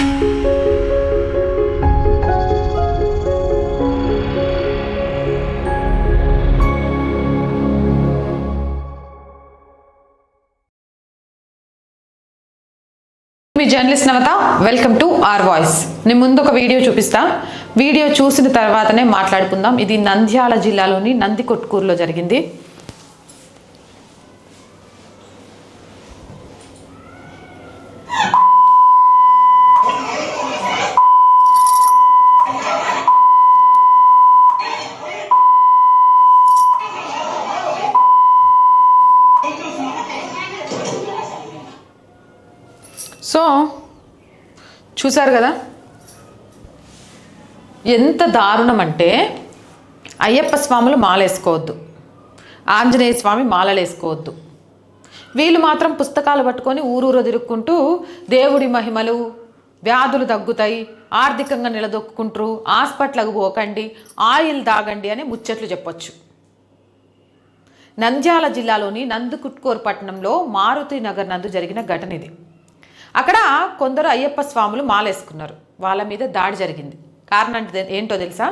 Me journalist Navatha welcome to R voice. నేను ముందు ఒక వీడియో చూపిస్తా. వీడియో చూసిన తర్వాతనే మాట్లాడుకుందాం. ఇది నంద్యాల జిల్లాలోని నంది కొట్కూరులో జరిగింది. చూశారు కదా? ఎంత దారుణం అంటే అయ్యప్ప స్వాములు మాలేసుకోవద్దు. ఆంజనేయ స్వామి మాలలేసుకోవద్దు. వీళ్ళు మాత్రం పుస్తకాలు పట్టుకొని ఊరూరు తిరుక్కుంటూ దేవుడి మహిమలు వ్యాధులు తగ్గుతాయి ఆర్థికంగా నిలదొక్కుంటారు హాస్పిటల్కు పోకండి ఆయిల్ తాగండి అని ముచ్చట్లు చెప్పొచ్చు. నంద్యాల జిల్లాలోని నందుకుట్కూర్ పట్టణంలో మారుతి నగర్ నందు జరిగిన ఘటన ఇది. అక్కడ కొందరు అయ్యప్ప స్వాములు మాలేసుకున్నారు. వాళ్ళ మీద దాడి జరిగింది. కారణం ఏంటో తెలుసా?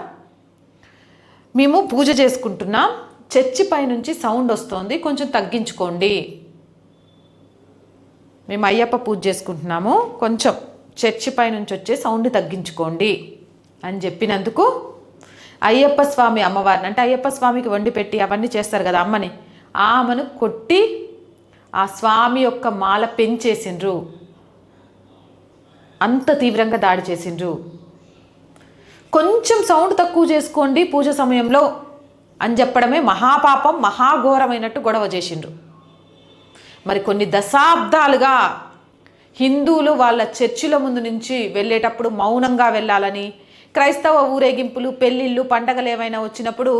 మేము పూజ చేసుకుంటున్నాం చర్చి పైనుంచి సౌండ్ వస్తోంది కొంచెం తగ్గించుకోండి. మేము అయ్యప్ప పూజ చేసుకుంటున్నాము కొంచెం చర్చి పై నుంచి వచ్చే సౌండ్ తగ్గించుకోండి అని చెప్పినందుకు అయ్యప్ప స్వామి అమ్మవారిని అంటే అయ్యప్ప స్వామికి వండి పెట్టి అవన్నీ చేస్తారు కదా అమ్మని ఆమెను కొట్టి ఆ స్వామి యొక్క మాల పెంచేసిండ్రు. అంత తీవ్రంగా దాడి చేసిండ్రు. కొంచెం సౌండ్ తక్కువ చేసుకోండి పూజ సమయంలో అని చెప్పడమే మహాపాపం మహాఘోరమైనట్టు గొడవ చేసిండ్రు. మరి కొన్ని దశాబ్దాలుగా హిందువులు వాళ్ళ చర్చిల ముందు నుంచి వెళ్ళేటప్పుడు మౌనంగా వెళ్ళాలని క్రైస్తవ ఊరేగింపులు పెళ్ళిళ్ళు పండగలు ఏమైనా వచ్చినప్పుడు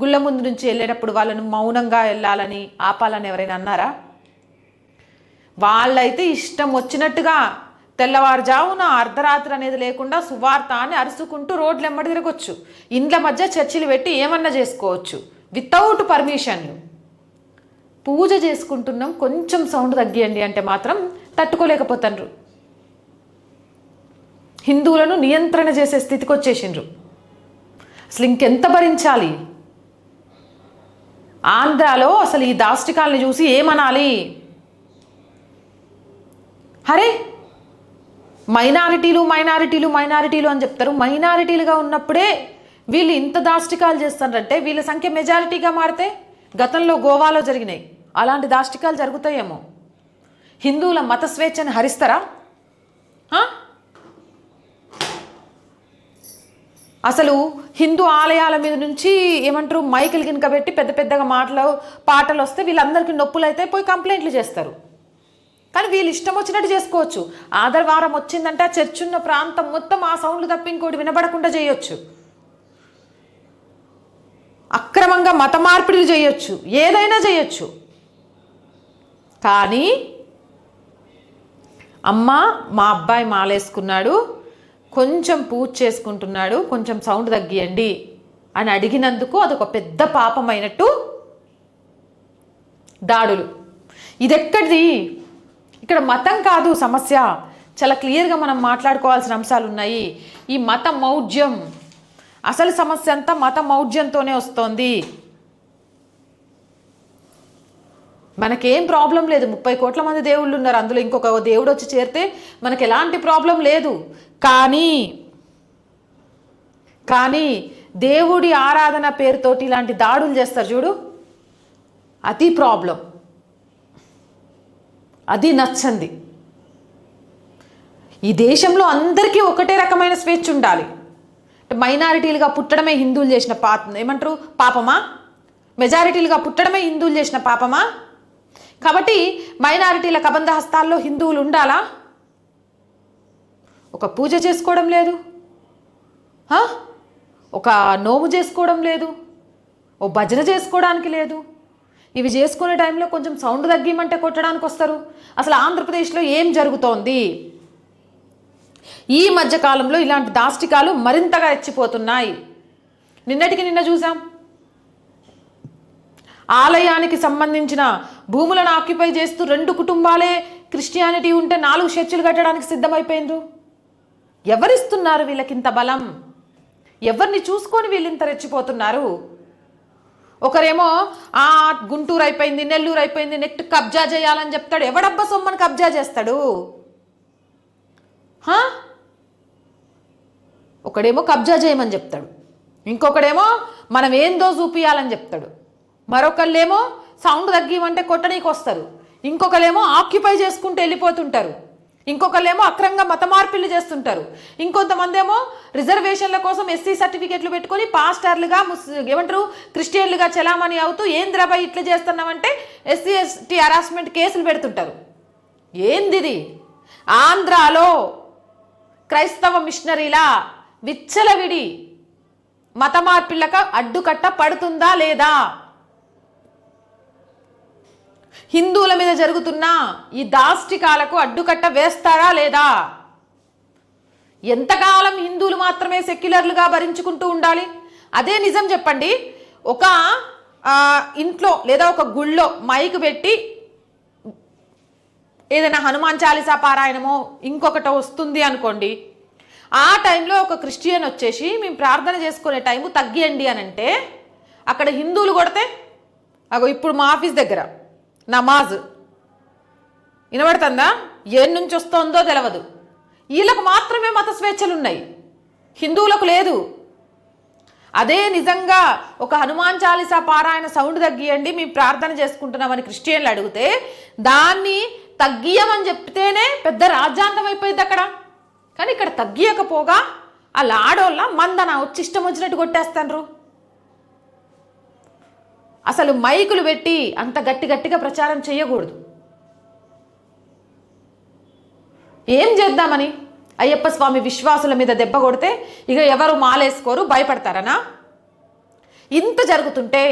గుళ్ళ ముందు నుంచి వెళ్ళేటప్పుడు వాళ్ళను మౌనంగా వెళ్ళాలని ఆపాలని ఎవరైనా అన్నారా? వాళ్ళైతే ఇష్టం వచ్చినట్టుగా తెల్లవారుజామున అర్ధరాత్రి అనేది లేకుండా సువార్త అని అరుచుకుంటూ రోడ్లు ఎమ్మడి తిరగొచ్చు. ఇండ్ల మధ్య చర్చిలు పెట్టి ఏమన్నా చేసుకోవచ్చు. వితౌట్ పర్మిషన్లు పూజ చేసుకుంటున్నాం కొంచెం సౌండ్ తగ్గియండి అంటే మాత్రం తట్టుకోలేకపోతాండ్రు. హిందువులను నియంత్రణ చేసే స్థితికి వచ్చేసిండ్రు. అసలు ఇంకెంత భరించాలి? ఆంధ్రాలో అసలు ఈ దాష్టికాల్ని చూసి ఏమనాలి? అరే మైనారిటీలు మైనారిటీలు మైనారిటీలు అని చెప్తారు. మైనారిటీలుగా ఉన్నప్పుడే వీళ్ళు ఇంత దాష్టికాలు చేస్తారంటే వీళ్ళ సంఖ్య మెజారిటీగా మారితే గతంలో గోవాలో జరిగినాయి. అలాంటి దాష్టికాలు జరుగుతాయేమో. హిందువుల మత స్వేచ్ఛను హరిస్తారా? అసలు హిందూ ఆలయాల మీద నుంచి ఏమంటారు మైకులు వినకపెట్టి పెద్ద పెద్దగా మాటలు పాటలు వస్తే వీళ్ళందరికీ నొప్పులు అయితే పోయి కంప్లైంట్లు చేస్తారు. కానీ వీళ్ళు ఇష్టం వచ్చినట్టు చేసుకోవచ్చు. ఆదివారం వచ్చిందంటే ఆ చర్చ్ ఉన్న ప్రాంతం మొత్తం ఆ సౌండ్లు తప్ప ఇంకోటి వినబడకుండా చేయొచ్చు. అక్రమంగా మత మార్పిడిలు చేయొచ్చు. ఏదైనా చేయొచ్చు. కానీ అమ్మ మా అబ్బాయి మాలేసుకున్నాడు. కొంచెం పూజ చేసుకుంటున్నాడు. కొంచెం సౌండ్ తగ్గియండి అని అడిగినందుకు అదొక పెద్ద పాపమైనట్టు దాడులు. ఇదెక్కడిది? ఇక్కడ మతం కాదు సమస్య. చాలా క్లియర్గా మనం మాట్లాడుకోవాల్సిన అంశాలు ఉన్నాయి. ఈ మత మౌఢ్యం అసలు సమస్య అంతా మత మౌఢ్యంతోనే వస్తోంది. మనకేం ప్రాబ్లం లేదు. ముప్పై కోట్ల మంది దేవుళ్ళు ఉన్నారు. అందులో ఇంకొక దేవుడు వచ్చి చేరితే మనకు ఎలాంటి ప్రాబ్లం లేదు. కానీ కానీ దేవుడి ఆరాధన పేరుతోటి ఇలాంటి దాడులు చేస్తారు చూడు. అతి ప్రాబ్లం. అది నచ్చంది. ఈ దేశంలో అందరికీ ఒకటే రకమైన స్వేచ్ఛ ఉండాలి. అంటే మైనారిటీలుగా పుట్టడమే హిందువులు చేసిన పా ఏమంటారు? పాపమా? మెజారిటీలుగా పుట్టడమే హిందువులు చేసిన పాపమా? కాబట్టి మైనారిటీల కబంధ హస్తాల్లో హిందువులు ఉండాలా? ఒక పూజ చేసుకోవడం లేదు. ఒక నోము చేసుకోవడం లేదు. ఓ భజన చేసుకోవడానికి లేదు. ఇవి చేసుకునే టైంలో కొంచెం సౌండ్ తగ్గిమంటే కొట్టడానికి వస్తారు. అసలు ఆంధ్రప్రదేశ్లో ఏం జరుగుతోంది? ఈ మధ్య కాలంలో ఇలాంటి దాష్టికాలు మరింతగా రెచ్చిపోతున్నాయి. నిన్నటికి నిన్న చూసాం ఆలయానికి సంబంధించిన భూములను ఆక్యుపై చేస్తూ రెండు కుటుంబాలే క్రిస్టియానిటీ ఉంటే నాలుగు చర్చిలు కట్టడానికి సిద్ధమైపోయిండ్రు. ఎవరిస్తున్నారు వీళ్ళకింత బలం? ఎవరిని చూసుకొని వీళ్ళింత రెచ్చిపోతున్నారు? ఒకరేమో ఆ గుంటూరు అయిపోయింది నెల్లూరు అయిపోయింది నెక్స్ట్ కబ్జా చేయాలని చెప్తాడు. ఎవడబ్బా సొమ్మని కబ్జా చేస్తాడు? ఒకడేమో కబ్జా చేయమని చెప్తాడు. ఇంకొకడేమో మనం ఏందో చూపియాలని చెప్తాడు. మరొకళ్ళేమో సౌండ్ తగ్గిమంటే కొట్టనీకి వస్తారు ఇంకొకరేమో ఆక్యుపై చేసుకుంటూ వెళ్ళిపోతుంటారు. ఇంకొకళ్ళేమో అక్రంగా మత మార్పిళ్ళు చేస్తుంటారు. ఇంకొంతమంది ఏమో రిజర్వేషన్ల కోసం ఎస్సీ సర్టిఫికెట్లు పెట్టుకొని పాస్టర్లుగా ముస్ ఏమంటారు క్రిస్టియన్లుగా చలామణి అవుతూ ఏంద్రాబాయ్ ఇట్లా చేస్తున్నామంటే ఎస్సీ ఎస్టీ హరాస్మెంట్ కేసులు పెడుతుంటారు. ఏందిది? ఆంధ్రాలో క్రైస్తవ మిషనరీలా విచ్చలవిడి మత మార్పిళ్ళక అడ్డుకట్ట పడుతుందా లేదా? హిందువుల మీద జరుగుతున్న ఈ దాష్టికాలకు అడ్డుకట్ట వేస్తారా లేదా? ఎంతకాలం హిందువులు మాత్రమే సెక్యులర్లుగా భరించుకుంటూ ఉండాలి? అదే నిజం చెప్పండి. ఒక ఇంట్లో లేదా ఒక గుళ్ళో మైక్ పెట్టి ఏదైనా హనుమాన్ చాలీసా పారాయణమో ఇంకొకటి వస్తుంది అనుకోండి. ఆ టైంలో ఒక క్రిస్టియన్ వచ్చేసి మేము ప్రార్థన చేసుకునే టైము తగ్గియండి అని అంటే అక్కడ హిందువులు కొడితే అగో ఇప్పుడు మా ఆఫీస్ దగ్గర నమాజ్. వినబడుతుందా? ఏ నుంచి వస్తుందో తెలియదు వీళ్ళకు మాత్రమే మత స్వేచ్ఛలు ఉన్నాయి హిందువులకు లేదు. అదే నిజంగా ఒక హనుమాన్ చాలీసా పారాయణ సౌండ్ తగ్గియండి మేము ప్రార్థన చేసుకుంటున్నామని క్రిస్టియన్లు అడిగితే దాన్ని తగ్గియమని చెప్తేనే పెద్ద రాజ్యాంగం అయిపోయింది అక్కడ. కానీ ఇక్కడ తగ్గియకపోగా ఆ లాడోళ్ళ మందన వచ్చి ఇష్టం వచ్చినట్టు కొట్టేస్తాండ్రు. అసలు మైకులు పెట్టి అంత గట్టి గట్టిగా ప్రచారం చేయకూడదు. ఏం చేద్దామని? అయ్యప్ప స్వామి విశ్వాసుల మీద దెబ్బ కొడితే ఇక ఎవరు మాలేసుకోరు భయపడతారనా? ఇంత జరుగుతుంటే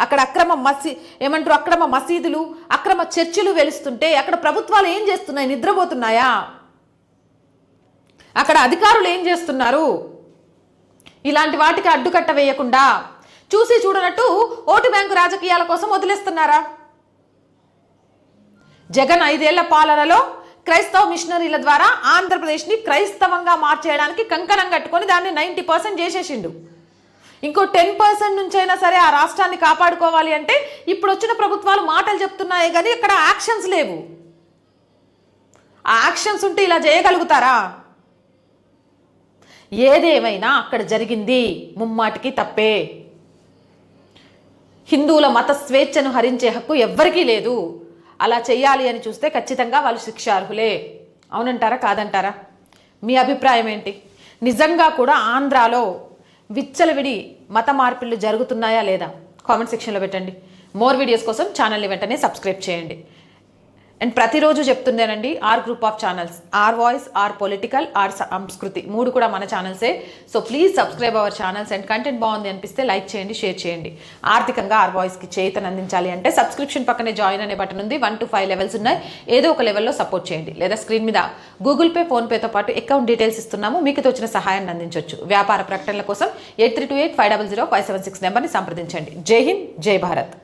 అక్కడ అక్రమ మసీ ఏమంటారు అక్రమ మసీదులు అక్రమ చర్చిలు వెలుస్తుంటే అక్కడ ప్రభుత్వాలు ఏం చేస్తున్నాయి? నిద్రపోతున్నాయా? అక్కడ అధికారులు ఏం చేస్తున్నారు? ఇలాంటి వాటికి అడ్డుకట్ట వేయకుండా చూసి చూడనట్టు ఓటు బ్యాంకు రాజకీయాల కోసం వదిలేస్తున్నారా? జగన్ ఐదేళ్ళ పాలనలో క్రైస్తవ మిషనరీల ద్వారా ఆంధ్రప్రదేశ్ని క్రైస్తవంగా మార్చేయడానికి కంకణం కట్టుకొని దాన్ని నైంటీ పర్సెంట్ చేసేసిండు. ఇంకో టెన్ పర్సెంట్ నుంచైనా సరే ఆ రాష్ట్రాన్ని కాపాడుకోవాలి అంటే ఇప్పుడు వచ్చిన ప్రభుత్వాలు మాటలు చెప్తున్నాయి కానీ ఇక్కడ యాక్షన్స్ లేవు. ఆ యాక్షన్స్ ఉంటే ఇలా చేయగలుగుతారా? ఏదేమైనా అక్కడ జరిగింది. ముమ్మాటికి తప్పే. హిందువుల మత స్వేచ్ఛను హరించే హక్కు ఎవ్వరికీ లేదు. అలా చేయాలి అని చూస్తే ఖచ్చితంగా వాళ్ళు శిక్షార్హులే. అవునంటారా? కాదంటారా? మీ అభిప్రాయం ఏంటి? నిజంగా కూడా ఆంధ్రాలో విచ్చలవిడి మత మార్పిళ్ళు జరుగుతున్నాయా లేదా? కామెంట్ సెక్షన్లో పెట్టండి. మోర్ వీడియోస్ కోసం ఛానల్ని వెంటనే సబ్స్క్రైబ్ చేయండి. అండ్ ప్రతిరోజు చెప్తుందేనండి R group of channels R voice R political R Sanskriti. మూడు కూడా మన ఛానల్సే so please subscribe our channels and content బాగుంది అనిపిస్తే లైక్ చేయండి షేర్ చేయండి. ఆర్థికంగా ఆర్ వాయిస్కి చేతను అందించాలి అంటే సబ్స్క్రిప్షన్ పక్కనే జాయిన్ అనే బటన్ ఉంది. వన్ టు ఫైవ్ లెవెల్స్ ఉన్నాయి. ఏదో ఒక లెవెల్లో సపోర్ట్ చేయండి. లేదా స్క్రీన్ మీద గూగుల్ పే ఫోన్పేతో పాటు అకౌంట్ డీటెయిల్స్ ఇస్తున్నాము. మీకు తోచిన సహాయాన్ని అందించవచ్చు వ్యాపార ప్రకటనల కోసం eight three two eight five double zero five seven six నెంబర్ని సంప్రదించండి. జై హింద్ జై భారత్.